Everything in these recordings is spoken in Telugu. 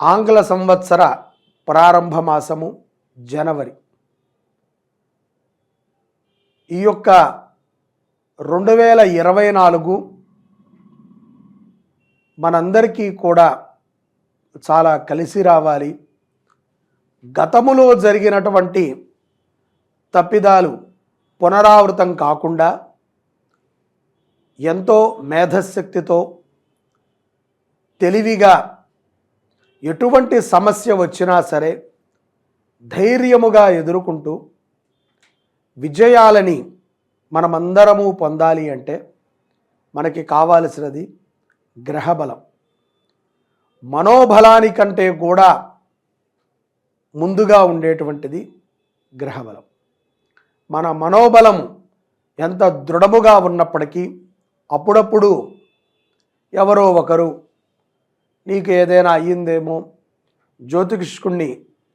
ఆంగ్ల సంవత్సర ప్రారంభ మాసము జనవరి. ఈ యొక్క రెండు వేల ఇరవై నాలుగు మనందరికీ కూడా చాలా కలిసి రావాలి. గతములో జరిగినటువంటి తప్పిదాలు పునరావృతం కాకుండా ఎంతో మేధశక్తితో తెలివిగా ఎటువంటి సమస్య వచ్చినా సరే ధైర్యముగా ఎదుర్కొంటూ విజయాలని మనమందరము పొందాలి అంటే మనకి కావాల్సినది గ్రహబలం. మనోబలానికంటే కూడా ముందుగా ఉండేటువంటిది గ్రహబలం. మన మనోబలం ఎంత దృఢముగా ఉన్నప్పటికీ అప్పుడప్పుడు ఎవరో ఒకరు నీకు ఏదైనా అయ్యిందేమో జ్యోతిష్కుణ్ణి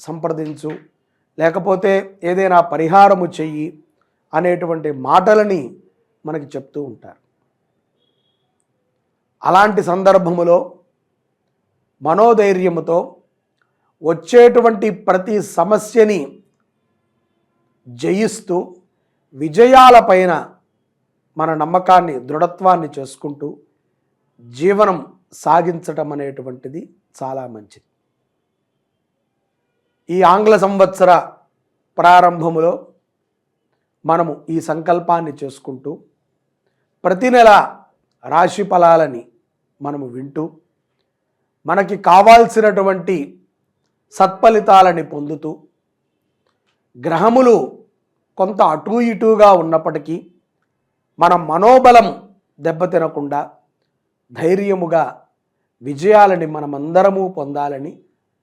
సంప్రదించు లేకపోతే ఏదైనా పరిహారము చెయ్యి అనేటువంటి మాటలని మనకి చెప్తూ ఉంటారు. అలాంటి సందర్భములో మనోధైర్యముతో వచ్చేటువంటి ప్రతి సమస్యని జయిస్తూ విజయాలపైన మన నమ్మకాన్ని దృఢత్వాన్ని చేసుకుంటూ జీవనం సాగించటం అనేటువంటిది చాలా మంచిది. ఈ ఆంగ్ల సంవత్సర ప్రారంభములో మనము ఈ సంకల్పాన్ని చేసుకుంటూ ప్రతి నెల రాశి ఫలాలని మనము వింటూ మనకి కావాల్సినటువంటి సత్ఫలితాలని పొందుతూ గ్రహములు కొంత అటూ ఇటూగా ఉన్నప్పటికీ మన మనోబలం దెబ్బతినకుండా ధైర్యముగా విజయాలని మనమందరము పొందాలని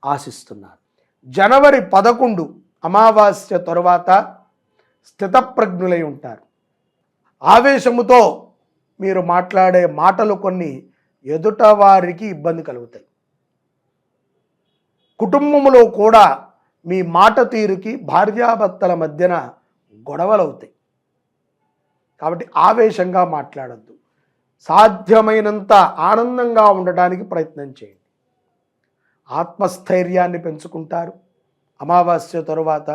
ఆశిస్తున్నారు. జనవరి పదకొండు అమావాస్య తరువాత స్థితప్రజ్ఞులై ఉంటారు. ఆవేశముతో మీరు మాట్లాడే మాటలు కొన్ని ఎదుట వారికి ఇబ్బంది కలుగుతాయి. కుటుంబములో కూడా మీ మాట తీరుకి భార్యాభర్తల మధ్యన గొడవలు అవుతాయి కాబట్టి ఆవేశంగా మాట్లాడద్దు. సాధ్యమైనంత ఆనందంగా ఉండడానికి ప్రయత్నం చేయండి. ఆత్మస్థైర్యాన్ని పెంచుకుంటారు. అమావాస్య తరువాత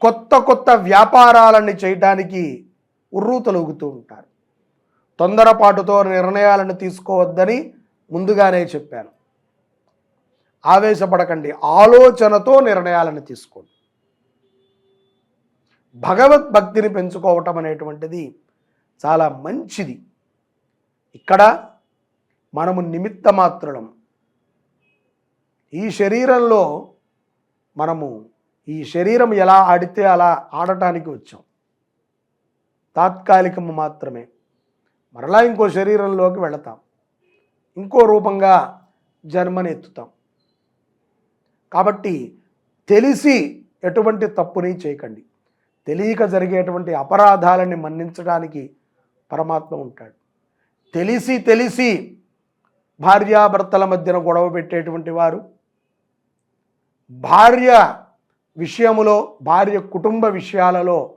కొత్త కొత్త వ్యాపారాలని చేయడానికి ఉర్రూతలుగుతూ ఉంటారు. తొందరపాటుతో నిర్ణయాలను తీసుకోవద్దని ముందుగానే చెప్పాను. ఆవేశపడకండి. ఆలోచనతో నిర్ణయాలను తీసుకోండి. భగవద్భక్తిని పెంచుకోవటం అనేటువంటిది చాలా మంచిది. ఇక్కడ మనము నిమిత్త మాత్రం ఈ శరీరంలో మనము ఈ శరీరం ఎలా ఆడితే అలా ఆడటానికి వచ్చాం. తాత్కాలికము మాత్రమే. మరలా ఇంకో శరీరంలోకి వెళతాం. ఇంకో రూపంగా జన్మని ఎత్తుతాం. కాబట్టి తెలిసి ఎటువంటి తప్పుని చేయకండి. తెలియక జరిగేటువంటి అపరాధాలని మన్నించడానికి పరమాత్మ ఉంటాడు. తెలిసి తెలిసి భార్యాభర్తల మధ్యన గొడవ పెట్టేటువంటి వారు భార్య విషయములో భార్య కుటుంబ విషయాలలో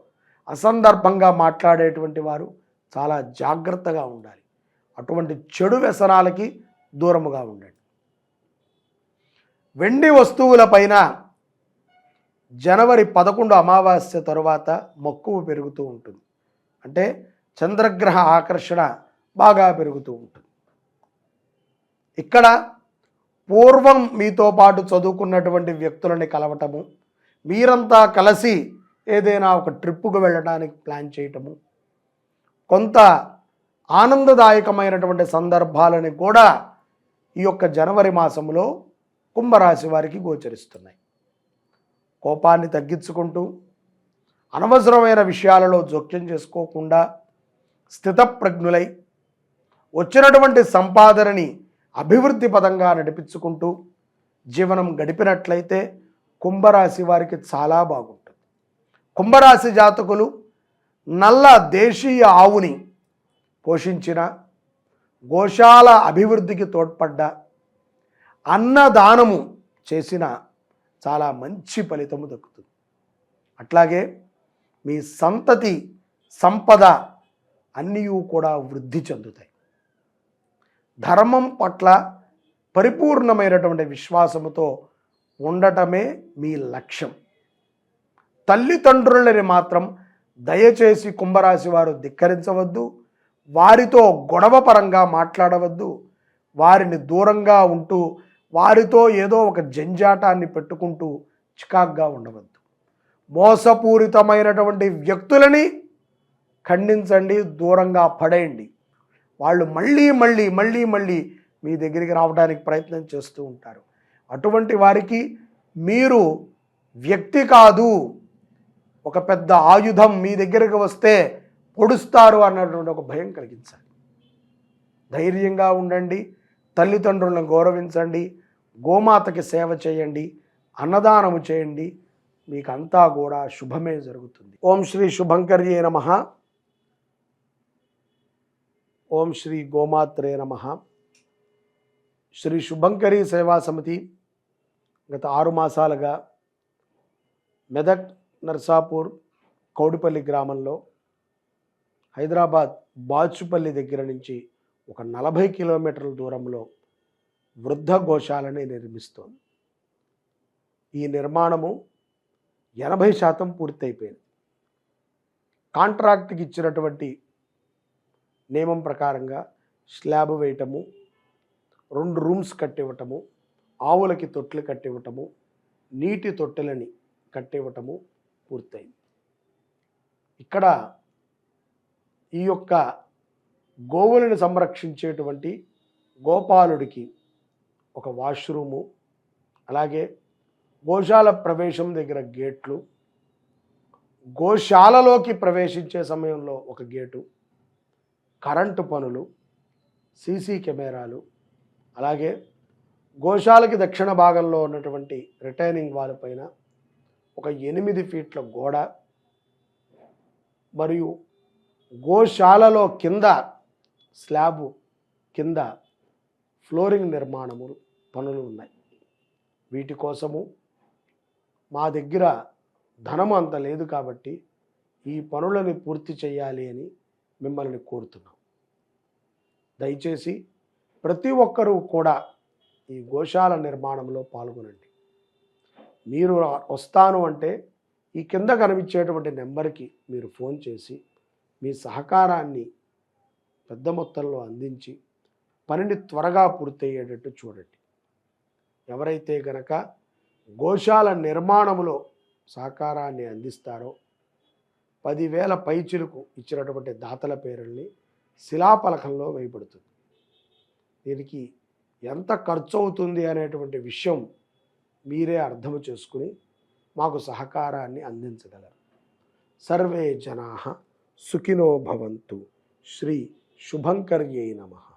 అసందర్భంగా మాట్లాడేటువంటి వారు చాలా జాగ్రత్తగా ఉండాలి. అటువంటి చెడు వ్యసనాలకి దూరముగా ఉండండి. వెండి వస్తువులపైన జనవరి పదకొండు అమావాస్య తరువాత మక్కువ పెరుగుతూ ఉంటుంది. అంటే చంద్రగ్రహ ఆకర్షణ బాగా పెరుగుతూ ఉంటుంది. ఇక్కడ పూర్వం మీతో పాటు చదువుకున్నటువంటి వ్యక్తులని కలవటము మీరంతా కలిసి ఏదైనా ఒక ట్రిప్పుకు వెళ్ళడానికి ప్లాన్ చేయటము కొంత ఆనందదాయకమైనటువంటి సందర్భాలని కూడా ఈ యొక్క జనవరి మాసంలో కుంభరాశి వారికి గోచరిస్తున్నాయి. కోపాన్ని తగ్గించుకుంటూ అనవసరమైన విషయాలలో జోక్యం చేసుకోకుండా స్థితప్రజ్ఞులై వచ్చినటువంటి సంపాదనని అభివృద్ధి పదంగా నడిపించుకుంటూ జీవనం గడిపినట్లయితే కుంభరాశి వారికి చాలా బాగుంటుంది. కుంభరాశి జాతకులు నల్ల దేశీయ ఆవుని పోషించిన గోశాల అభివృద్ధికి తోడ్పడ్డ అన్నదానము చేసిన చాలా మంచి ఫలితము దక్కుతుంది. అట్లాగే మీ సంతతి సంపద అన్నీ కూడా వృద్ధి చెందుతాయి. ధర్మం పట్ల పరిపూర్ణమైనటువంటి విశ్వాసముతో ఉండటమే మీ లక్ష్యం. తల్లిదండ్రులని మాత్రం దయచేసి కుంభరాశి వారు ధిక్కరించవద్దు వారితో గొడవ పరంగా మాట్లాడవద్దు వారిని దూరంగా ఉంటూ వారితో ఏదో ఒక జంజాటాన్ని పెట్టుకుంటూ చికాగ్గా ఉండవద్దు. మోసపూరితమైనటువంటి వ్యక్తులని ఖండించండి దూరంగా పడేయండి. వాళ్ళు మళ్ళీ మళ్ళీ మళ్ళీ మళ్ళీ మీ దగ్గరికి రావడానికి ప్రయత్నం చేస్తూ ఉంటారు. అటువంటి వారికి మీరు వ్యక్తి కాదు. ఒక పెద్ద ఆయుధం మీ దగ్గరికి వస్తే పొడుస్తారు అన్నటువంటి ఒక భయం కలిగించాలి. ధైర్యంగా ఉండండి తల్లిదండ్రులను గౌరవించండి గోమాతకి సేవ చేయండి అన్నదానము చేయండి మీకంతా కూడా శుభమే జరుగుతుంది. ఓం శ్రీ శుభంకర్యే నమ. ఓం శ్రీ గోమాత్రే నమ. శ్రీ శుభంకరి సేవా సమితి గత ఆరు మాసాలుగా మెదక్ నర్సాపూర్ కౌడిపల్లి గ్రామంలో హైదరాబాద్ బాచుపల్లి దగ్గర నుంచి ఒక నలభై కిలోమీటర్ల దూరంలో వృద్ధ గోశాలని నిర్మిస్తోంది. ఈ నిర్మాణము ఎనభై శాతం పూర్తయిపోయింది. కాంట్రాక్ట్కి ఇచ్చినటువంటి నియమం ప్రకారంగా స్లాబ్ వేయటము రెండు రూమ్స్ కట్టివ్వటము ఆవులకి తొట్లు కట్టివ్వటము నీటి తొట్టెలని కట్టివ్వటము పూర్తయింది. ఇక్కడ ఈ యొక్క గోవులను సంరక్షించేటువంటి గోపాలుడికి ఒక వాష్రూము అలాగే గోశాల ప్రవేశం దగ్గర గేట్లు గోశాలలోకి ప్రవేశించే సమయంలో ఒక గేటు కరెంటు పనులు సీసీ కెమెరాలు అలాగే గోశాలకి దక్షిణ భాగంలో ఉన్నటువంటి రిటైనింగ్ వాల్ పైన ఒక ఎనిమిది ఫీట్ల గోడ మరియు గోశాలలో కింద స్లాబు కింద ఫ్లోరింగ్ నిర్మాణము పనులు ఉన్నాయి. వీటి కోసము మా దగ్గర ధనం అంత లేదు కాబట్టి ఈ పనులని పూర్తి చేయాలి అని మిమ్మల్ని కోరుతున్నాం. దయచేసి ప్రతి ఒక్కరూ కూడా ఈ గోశాల నిర్మాణంలో పాల్గొనండి. మీరు వస్తాను అంటే ఈ కింద కనిపించేటువంటి నెంబర్కి మీరు ఫోన్ చేసి మీ సహకారాన్ని పెద్ద మొత్తంలో అందించి పనిని త్వరగా పూర్తయ్యేటట్టు చూడండి. ఎవరైతే గనక గోశాల నిర్మాణంలో సహకారాన్ని అందిస్తారో పదివేల పైచులకు ఇచ్చినటువంటి దాతల పేరుల్ని శిలాపలకంలో వేయబడుతుంది. దీనికి ఎంత ఖర్చు అవుతుంది అనేటువంటి విషయం మీరే అర్థం చేసుకుని మాకు సహకారాన్ని అందించగలరు. సర్వే జనా సుఖినో భవంతు. శ్రీ శుభంకర్యై నమః.